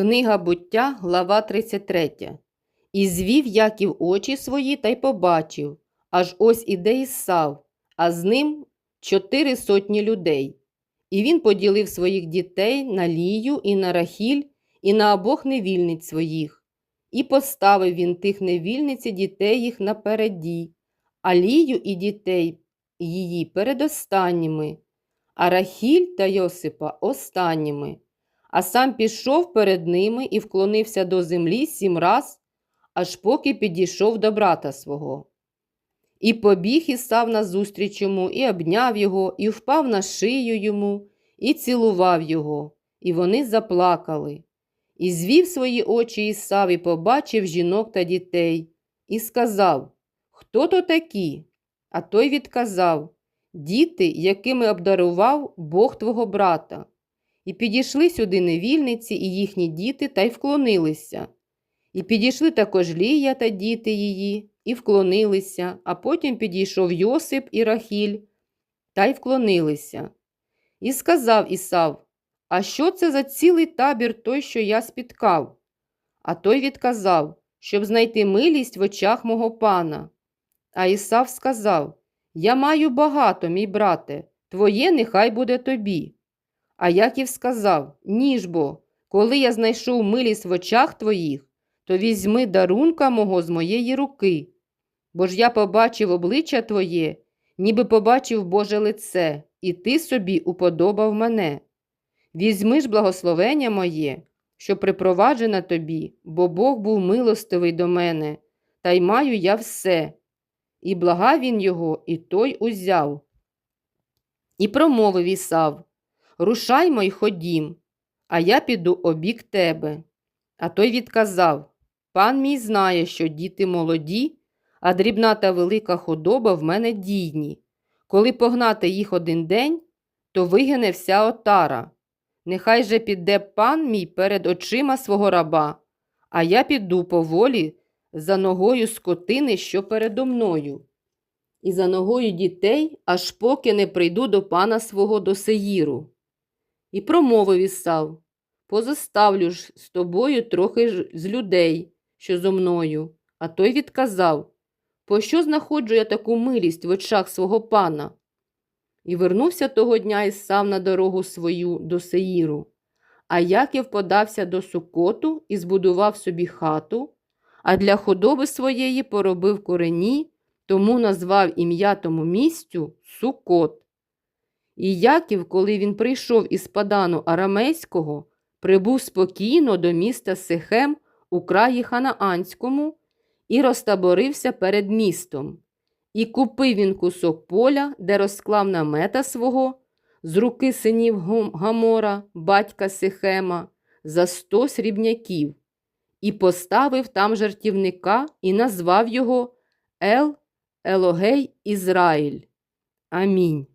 Книга буття, глава 33. І звів Яків очі свої та й побачив, аж ось іде Ісав, а з ним чотири сотні людей. І він поділив своїх дітей на Лію і на Рахіль, і на обох невільниць своїх. І поставив він тих невільниць і дітей їх напереді, а Лію і дітей її перед останніми, а Рахіль та Йосипа останніми а сам пішов перед ними і вклонився до землі сім раз, аж поки підійшов до брата свого. І побіг і став назустріч йому, і обняв його, і впав на шию йому, і цілував його, і вони заплакали. І звів свої очі Ісав, і побачив жінок та дітей, і сказав Хто то такі? А той відказав Діти, якими обдарував Бог твого брата. І підійшли сюди невільниці і їхні діти та й вклонилися. І підійшли також Лія та діти її, і вклонилися, а потім підійшов Йосип і Рахіль, та й вклонилися. І сказав Ісав, А що це за цілий табір той, що я спіткав? А той відказав, щоб знайти милість в очах мого пана. А Ісав сказав Я маю багато, мій брате, твоє нехай буде тобі. А Яків сказав Ніж бо, коли я знайшов милість в очах твоїх, то візьми дарунка мого з моєї руки. Бо ж я побачив обличчя Твоє, ніби побачив Боже лице, і ти собі уподобав мене. Візьми ж благословення моє, що припроваджена тобі, бо Бог був милостивий до мене, та й маю я все. І благав він його, і той узяв. І промовив Ісав Рушаймо й ходім, а я піду обік тебе. А той відказав Пан мій знає, що діти молоді, а дрібна та велика худоба в мене дійні. Коли погнати їх один день, то вигине вся отара. Нехай же піде пан мій перед очима свого раба, а я піду поволі за ногою скотини, що передо мною, і за ногою дітей, аж поки не прийду до пана свого до Сеїру. І промовив Ісав, позоставлю ж з тобою трохи ж з людей, що зо мною. А той відказав, Пощо знаходжу я таку милість в очах свого пана? І вернувся того дня Ісав на дорогу свою до Сеїру. А Яків подався до Сукоту і збудував собі хату, а для худоби своєї поробив корені, тому назвав ім'я тому місцю Сукот. І Яків, коли він прийшов із падану Арамейського, прибув спокійно до міста Сихем у краї Ханаанському і розтаборився перед містом. І купив він кусок поля, де розклав намета свого, з руки синів Гамора, батька Сихема, за сто срібняків, і поставив там жартівника і назвав його Ел Елогей Ізраїль. Амінь.